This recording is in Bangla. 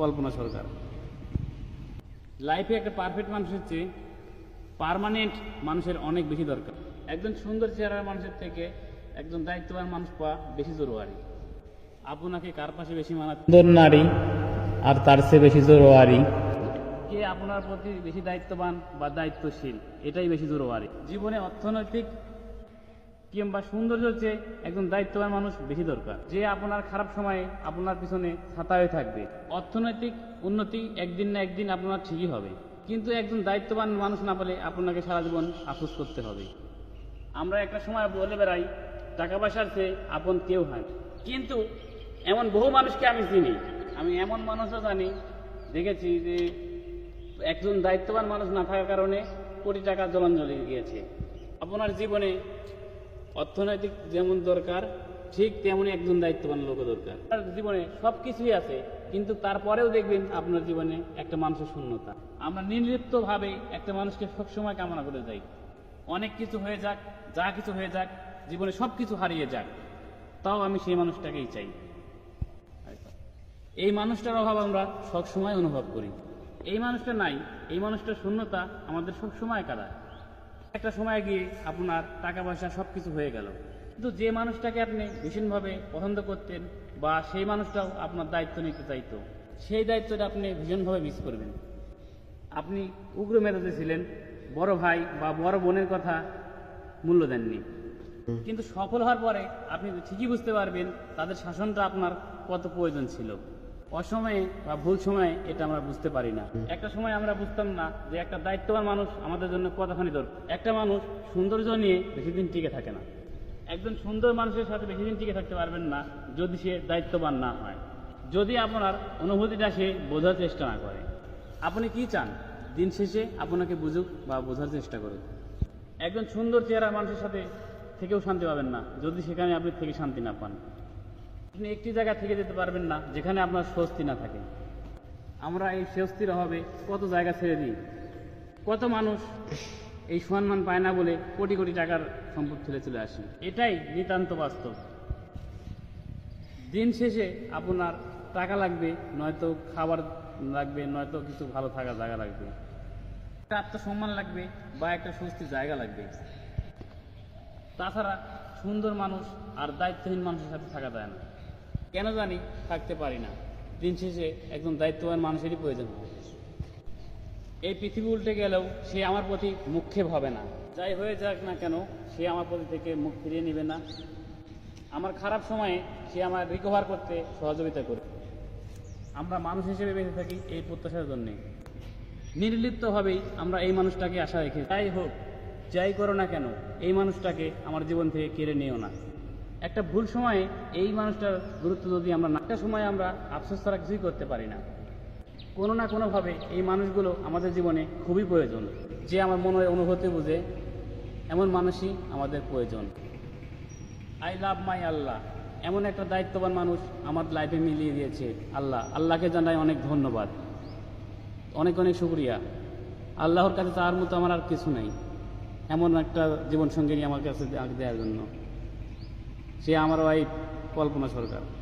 কল্পনা সরকার। লাইফে একটা পারফেক্ট মানুষের চেয়ে পার্মানেন্ট মানুষের অনেক বেশি দরকার। একজন সুন্দর চেহারার মানুষের থেকে একজন দায়িত্ববান মানুষ পাওয়া বেশি জরুরি। আপনাকে কার পাশে বেশি মানাতে সুন্দর নারী আর তার চেয়ে বেশি জোরোয়ারি কে আপনার প্রতি বেশি দায়িত্ববান বা দায়িত্বশীল? এটাই বেশি জরুরি। জীবনে অর্থনৈতিক কিংবা সৌন্দর্য হচ্ছে একজন দায়িত্ববান মানুষ বেশি দরকার। যে আপনার খারাপ সময়ে আপনার পিছনে ছাতা হয়ে থাকবে। অর্থনৈতিক উন্নতি একদিন না একদিন আপনার ঠিকই হবে। কিন্তু একজন দায়িত্ববান মানুষ না পেলে আপনাকে সারা জীবন আফসোস করতে হবে। আমরা একটা সময় বলে বেড়াই, টাকা পয়সার চেয়ে আপন কেউ হয় কিন্তু এমন বহু মানুষকে আমি চিনি। আমি এমন মানুষও জানি, দেখেছি যে একজন দায়িত্ববান মানুষ না থাকার কারণে কোটি টাকা জলাঞ্জলি গিয়েছে আপনার জীবনে অর্থনৈতিক যেমন দরকার, ঠিক তেমনই একজন দায়িত্ববান লোক দরকার। তার জীবনে সব কিছুই আছে, কিন্তু তারপরেও দেখবেন আপনার জীবনে একটা মানুষের শূন্যতা। আমরা নির্লিপ্তভাবে একটা মানুষকে সবসময় কামনা করে যাই। অনেক কিছু হয়ে যাক, যা কিছু হয়ে যাক, জীবনে সব কিছু হারিয়ে যাক, তাও আমি সেই মানুষটাকেই চাই। এই মানুষটার অভাব আমরা সবসময় অনুভব করি। এই মানুষটা নাই, এই মানুষটার শূন্যতা আমাদের সবসময় কাদায়। একটা সময় গিয়ে আপনার টাকা পয়সা সব কিছু হয়ে গেল। কিন্তু যে মানুষটাকে আপনি ভীষণভাবে পছন্দ করতেন বা সেই মানুষটাও আপনার দায়িত্ব নিতে চাইতো, সেই দায়িত্বটা আপনি ভীষণভাবে মিস করবেন। আপনি উগ্র মেজাজে ছিলেন, বড় ভাই বা বড় বোনের কথা মূল্য দেননি। কিন্তু সফল হওয়ার পরে আপনি ঠিকই বুঝতে পারবেন, তাদের শাসনটা আপনার কত প্রয়োজন ছিল। অসময়ে বা ভুল সময়ে এটা আমরা বুঝতে পারি না। একটা সময় আমরা বুঝতাম না যে একটা দায়িত্ববান মানুষ আমাদের জন্য কতখানি দরকার। একটা মানুষ সৌন্দর্য নিয়ে বেশি দিন টিকে থাকে না। একজন সুন্দর মানুষের সাথে বেশি দিন টিকে থাকতে পারবেন না যদি সে দায়িত্ববান না হয়। যদি আপনার অনুভূতিটা সে বোঝার চেষ্টা না করে। আপনি কি চান? দিন শেষে আপনাকে বুঝুক বা বোঝার চেষ্টা করুক। একজন সুন্দর চেহারা মানুষের সাথে থেকেও শান্তি পাবেন না। যদি সেখানে আপনি থেকে শান্তি না পান। আপনি একটি জায়গা থেকে যেতে পারবেন না, যেখানে আপনার স্বস্তি না থাকে। আমরা এই স্বস্তির অভাবে কত জায়গা ছেড়ে দিই? কত মানুষ এই সম্মান পায় না বলে কোটি কোটি টাকার সম্পদ ফেলে চলে আসে? এটাই নিতান্ত বাস্তব। দিন শেষে আপনার টাকা লাগবে, নয়তো খাবার লাগবে, নয়তো কিছু ভালো থাকার জায়গা লাগবে। একটা আত্মসম্মান লাগবে বা একটা স্বস্তির জায়গা লাগবে। তাছাড়া সুন্দর মানুষ আর দায়িত্বহীন মানুষের সাথে থাকা যায় না। কেন জানি থাকতে পারি না। দিন শেষে একজন দায়িত্ববান মানুষেরই প্রয়োজন হয় এই পৃথিবী উল্টে গেলেও সে আমার প্রতি মুখে হবে না। যাই হয়ে যাক না কেন, সে আমার প্রতি থেকে মুখ ফিরিয়ে নেবে না। আমার খারাপ সময়ে সে আমার রিকভার করতে সহযোগিতা করে আমরা মানুষ হিসেবে বেঁচে থাকি এই প্রত্যাশার জন্যে। নির্লিপ্তভাবেই আমরা এই মানুষটাকে আশা রেখে যাই হোক, যাই করো না কেন, এই মানুষটাকে আমার জীবন থেকে কেড়ে নিও না। একটা ভুল সময়ে এই মানুষটার গুরুত্ব যদি আমরা একটা সময় আমরা আফসোস ছাড়া কিছুই করতে পারি না। কোনো না কোনোভাবে এই মানুষগুলো আমাদের জীবনে খুবই প্রয়োজন। যে আমার মনের অনুভূতি বুঝে, এমন মানুষই আমাদের প্রয়োজন। আই লাভ মাই আল্লাহ এমন একটা দায়িত্ববান মানুষ আমার লাইফে মিলিয়ে দিয়েছে আল্লাহ। আল্লাহকে জানাই অনেক ধন্যবাদ। অনেক অনেক শুক্রিয়া। আল্লাহর কাছে তার মতো আমার আর কিছু নাই। এমন একটা জীবনসঙ্গিনী আমার কাছে দেওয়ার জন্য। সে আমার ওয়াইফ কল্পনা সরকার।